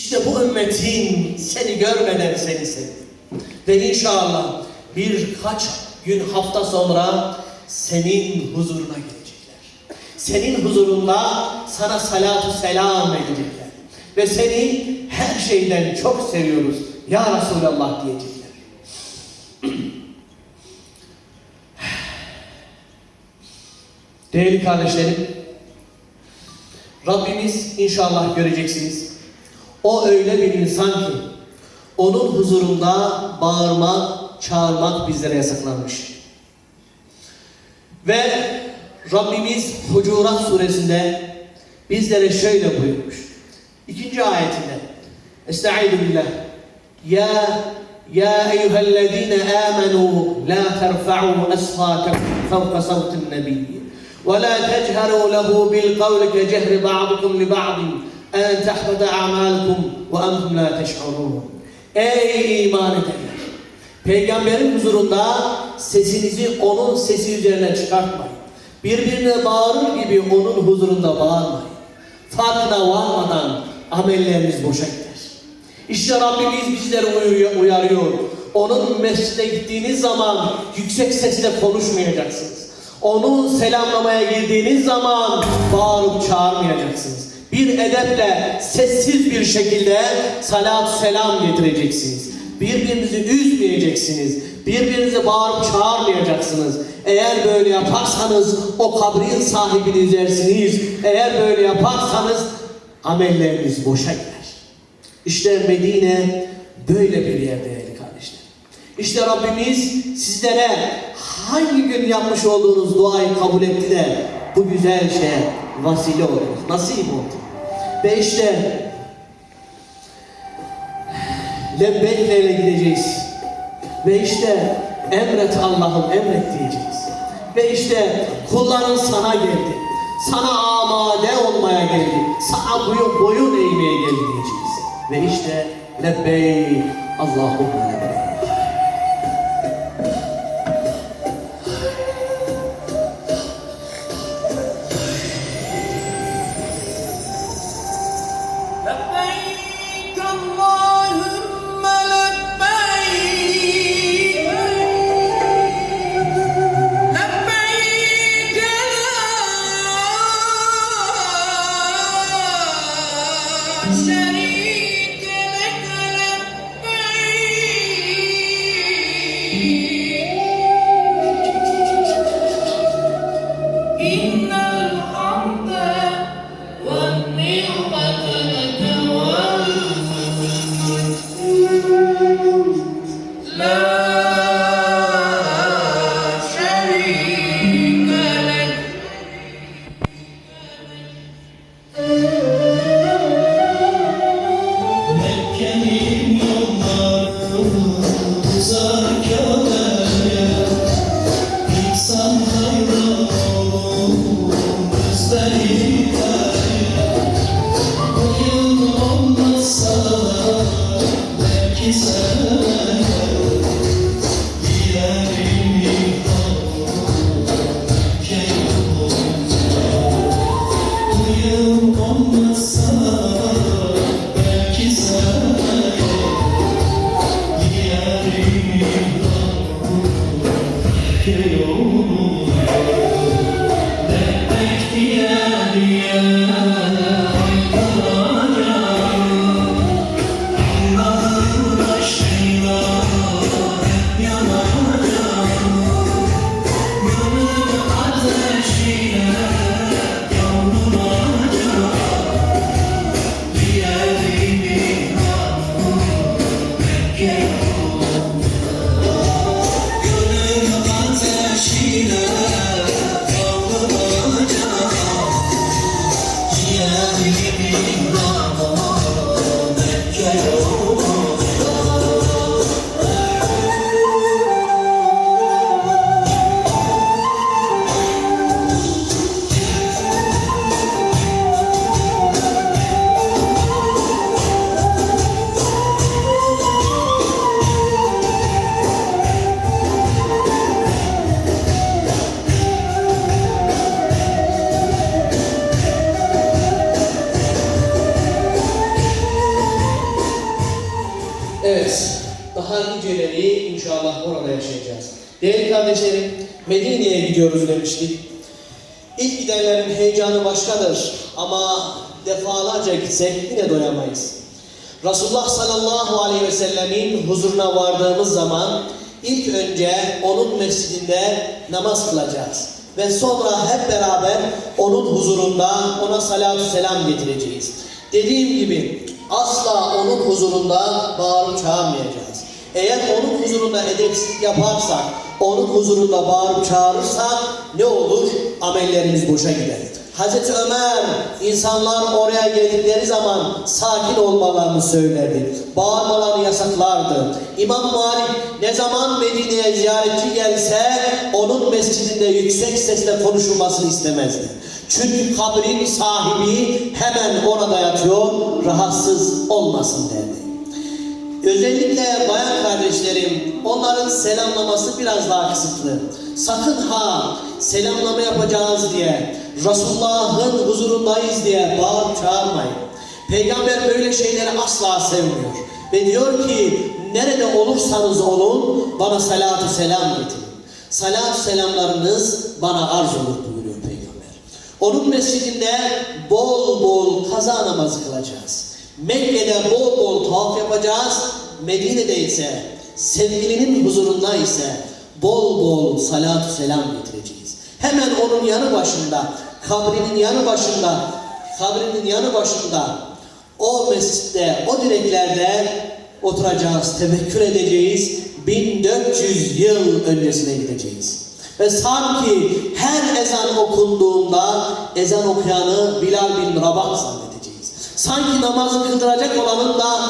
İşte bu ümmetin seni görmeden seni sevdi. Ve inşallah birkaç gün hafta sonra senin huzuruna gelecekler. Senin huzurunda sana salatu selam edecekler. Ve seni her şeyden çok seviyoruz. Ya Resulallah diyecekler. Değerli kardeşlerim, Rabbimiz inşallah göreceksiniz. O öyle bir insan ki onun huzurunda bağırmak, çağırmak bizlere yasaklanmış. Ve Rabbimiz Hucurat suresinde bizlere şöyle buyurmuş. İkinci ayetinde Estaizu billah Ya Ya eyyühellezine amenu La terfa'u esfâkem fevka savtin nebiyyi Ve la tejheru lehu bil kavli ke cehri ba'dukum li ba'din en tahbada a'malukum ve entum la teş'urun. Ey iman edenler! Peygamberin huzurunda sesinizi onun sesi üzerine çıkartmayın. Birbirine bağırır gibi onun huzurunda bağırmayın. Farkına varmadan amelleriniz boşa gider. İşte Rabbimiz bizleri uyarıyor. Onun mescide gittiğiniz zaman yüksek sesle konuşmayacaksınız. Onu selamlamaya girdiğiniz zaman bağırıp çağırmayacaksınız. Bir edeple sessiz bir şekilde salat selam getireceksiniz. Birbirinizi üzmeyeceksiniz. Birbirinizi bağırıp çağırmayacaksınız. Eğer böyle yaparsanız o kabrin sahibini üzersiniz. Eğer böyle yaparsanız amelleriniz boşa gider. İşte Medine böyle bir yer değerli kardeşler. İşte Rabbimiz sizlere hangi gün yapmış olduğunuz duayı kabul etti de bu güzel şeye vasile oldunuz. Nasip oldu. Ve işte lebbeykeyle gideceğiz. Ve işte emret Allah'ım emret diyeceğiz. Ve işte kulların sana geldi. Sana amade olmaya geldi. Sana boyun, boyun eğmeye geldi diyeceğiz. Ve işte lebbeyk Allahümme lebbeyk. sunshine. quiero Evet, daha niceleri inşallah orada yaşayacağız. Değerli kardeşlerim, Medine'ye gidiyoruz demiştik. İlk gidenlerin heyecanı başkadır ama defalarca gitsek yine doyamayız. Resulullah sallallahu aleyhi ve sellemin huzuruna vardığımız zaman ilk önce onun mescidinde namaz kılacağız. Ve sonra hep beraber onun huzurunda ona salatü selam getireceğiz. Dediğim gibi asla onun huzurunda bağırıp çağırmayacağız. Eğer onun huzurunda edepsizlik yaparsak, onun huzurunda bağırıp çağırırsak ne olur? Amellerimiz boşa gider. Hazreti Ömer insanlar oraya geldikleri zaman sakin olmalarını söylerdi. Bağırmalarını yasaklardı. İmam Malik ne zaman Medine'ye ziyaretçi gelse onun mescidinde yüksek sesle konuşulmasını istemezdi. Çünkü kabrin sahibi hemen orada yatıyor, rahatsız olmasın derdi. Özellikle bayan kardeşlerim, onların selamlaması biraz daha kısıtlı. Sakın ha selamlama yapacağız diye, Resulullah'ın huzurundayız diye bağırıp çağırmayın. Peygamber böyle şeyleri asla sevmiyor. Ve diyor ki, nerede olursanız olun, bana salatü selam getirin. Salatü selamlarınız bana arz olur Peygamber. Onun mescidinde bol bol kaza namazı kılacağız. Mekke'de bol bol tavaf yapacağız. Medine'de ise sevgilinin huzurunda ise bol bol salatü selam getireceğiz. Hemen onun yanı başında, kabrinin yanı başında, kabrinin yanı başında o mescitte, o direklerde oturacağız, tevekkül edeceğiz. 1400 yıl öncesine gideceğiz. Ve sanki her ezan okunduğunda ezan okuyanı Bilal bin Rabah zannedeceğiz. Sanki namazı kıldıracak olanın da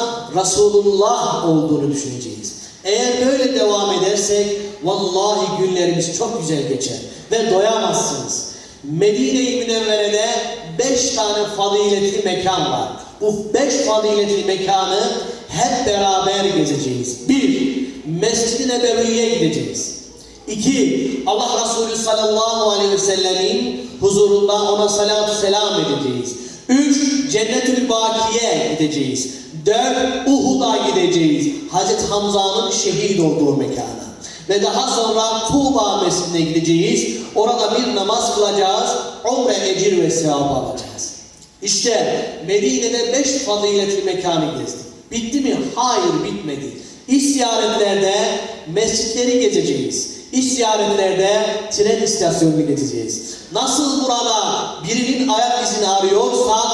Resulullah olduğunu düşüneceğiz. Eğer böyle devam edersek vallahi günlerimiz çok güzel geçer ve doyamazsınız. Medine-i Münevvere'de beş tane faziletli mekan var. Bu beş faziletli mekanı hep beraber gezeceğiz. Bir, Mescid-i Nebevi'ye gideceğiz. İki, Allah Resulü sallallahu aleyhi ve sellemin huzurunda ona salatü selam edeceğiz. Üç, Cennetül Bakiye gideceğiz. Dört, Uhud'a gideceğiz. Hazreti Hamza'nın şehit olduğu mekana. Ve daha sonra Tuğba Mescidine gideceğiz. Orada bir namaz kılacağız. Umre ecir ve sevap alacağız. İşte Medine'de beş faziletli mekanı gezdik. Bitti mi? Hayır bitmedi. İş ziyaretlerde mescitleri gezeceğiz. İş ziyaretlerde tren istasyonunu gezeceğiz. Nasıl burada birinin ayak izini arıyorsak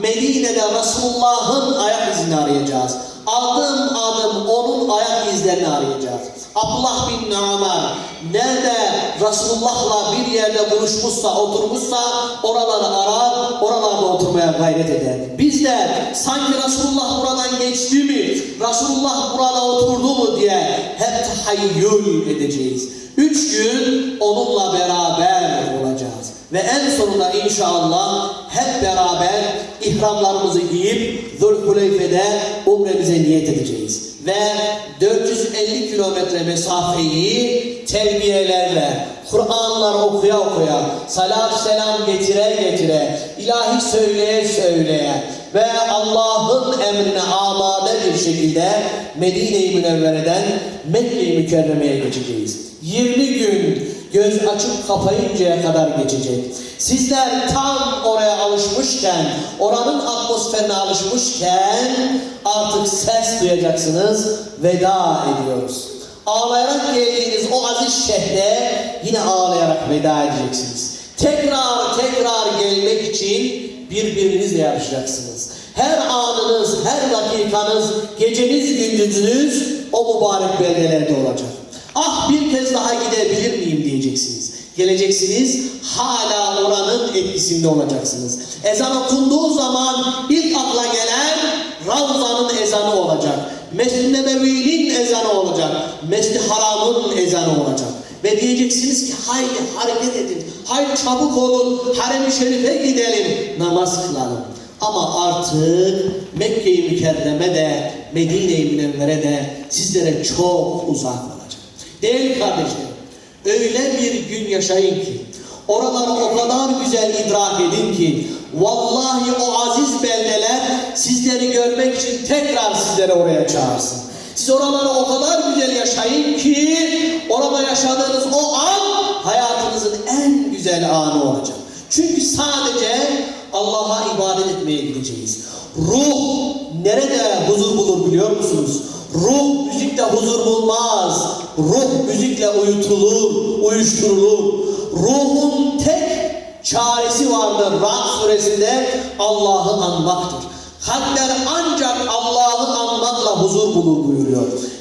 Medine'de Resulullah'ın ayak izini arayacağız. Adım adım onun ayak izlerini arayacağız. Abdullah bin Ömer nerede Resulullah'la bir yerde buluşmuşsa, oturmuşsa oraları arar, oralarda oturmaya gayret ederdi. Biz de sanki Resulullah buradan geçti mi, Resulullah burada oturdu mu diye hep tahayyül edeceğiz. Üç gün onunla beraber olacağız. Ve en sonunda inşallah hep beraber ihramlarımızı giyip Zülhuleyfe'de umremize niyet edeceğiz. Ve 450 kilometre mesafeyi telbiyelerle, Kur'anlar okuya okuya, salat selam getire getire, ilahi söyleye söyleye ve Allah'ın emrine amade bir şekilde Medine-i Münevvere'den Mekke-i Mükerreme'ye geçeceğiz. 20 gün göz açıp kapayıncaya kadar geçecek. Sizler tam oraya alışmışken, oranın atmosferine alışmışken artık ses duyacaksınız. Veda ediyoruz. Ağlayarak geldiğiniz o aziz şehre yine ağlayarak veda edeceksiniz. Tekrar tekrar gelmek için birbirinizle yarışacaksınız. Her anınız, her dakikanız, geceniz, gündüzünüz o mübarek beldelerde olacak. Ah bir kez daha gidebilir miyim diyeceksiniz. Geleceksiniz, hala oranın etkisinde olacaksınız. Ezan okunduğu zaman ilk akla gelen Ravza'nın ezanı olacak. Mescid-i Nebevi'nin ezanı olacak. Mescid-i Haram'ın ezanı olacak. Ve diyeceksiniz ki haydi hareket edin. Haydi çabuk olun. Harem-i Şerif'e gidelim. Namaz kılalım. Ama artık Mekke-i Mükerreme de Medine-i Münevvere de sizlere çok uzak olacak. Değerli kardeşlerim, öyle bir gün yaşayın ki, oraları o kadar güzel idrak edin ki, vallahi o aziz beldeler sizleri görmek için tekrar sizleri oraya çağırsın. Siz oraları o kadar güzel yaşayın ki orada yaşadığınız o an hayatınızın en güzel anı olacak. Çünkü sadece Allah'a ibadet etmeye gideceğiz. Ruh nerede huzur bulur biliyor musunuz? Ruh müzikle huzur bulmaz. Ruh müzikle uyutulur, uyuşturulur. Ruhun tek çaresi vardır Ra'd suresinde Allah'ı anmaktır. Kalpler ancak Allah'ı anmakla huzur bulur buyuruyor.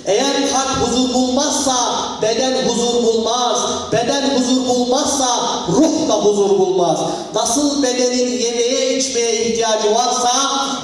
Eğer kalp huzur bulmazsa beden huzur bulmaz. Beden huzur bulmazsa ruh da huzur bulmaz. Nasıl bedenin yemeğe içmeye ihtiyacı varsa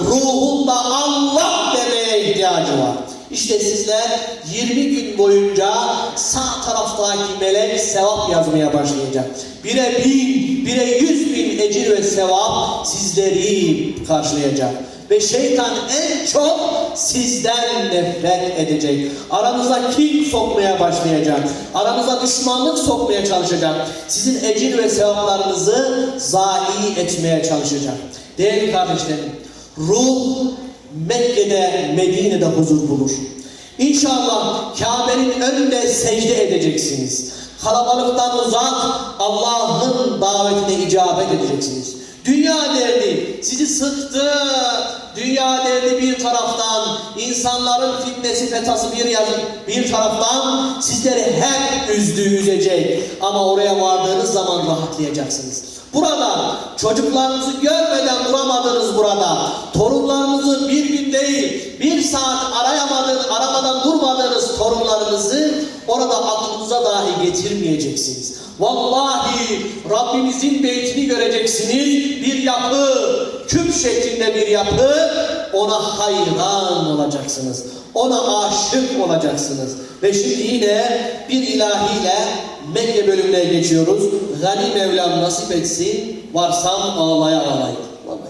ruhun da Allah demeye ihtiyacı var. İşte sizler 20 gün boyunca sağ taraftaki melek sevap yazmaya başlayacak. Bire bin, bire yüz bin ecir ve sevap sizleri karşılayacak. Ve şeytan en çok sizden nefret edecek. Aranıza kin sokmaya başlayacak. Aranıza düşmanlık sokmaya çalışacak. Sizin ecir ve sevaplarınızı zayi etmeye çalışacak. Değerli kardeşlerim, ruh Mekke'de, Medine'de huzur bulur. İnşallah Kabe'nin önünde secde edeceksiniz. Kalabalıktan uzak Allah'ın davetine icabet edeceksiniz. Dünya derdi sıktı. Dünya derdi bir taraftan, insanların fitnesi fetası bir yazın bir taraftan sizleri hep üzdü, üzecek. Ama oraya vardığınız zaman rahatlayacaksınız. Burada çocuklarınızı görmeden duramadınız burada. Torunlarınızı bir gün değil, bir saat arayamadığınız, aramadan durmadığınız torunlarınızı orada aklınıza dahi getirmeyeceksiniz. Vallahi Rabbimizin beytini göreceksiniz. Bir yapı, küp şeklinde bir yapı. Ona hayran olacaksınız. Ona aşık olacaksınız. Ve şimdi yine bir ilahiyle Mekke bölümüne geçiyoruz. Gani Mevlam nasip etsin. Varsam ağlaya ağlayın.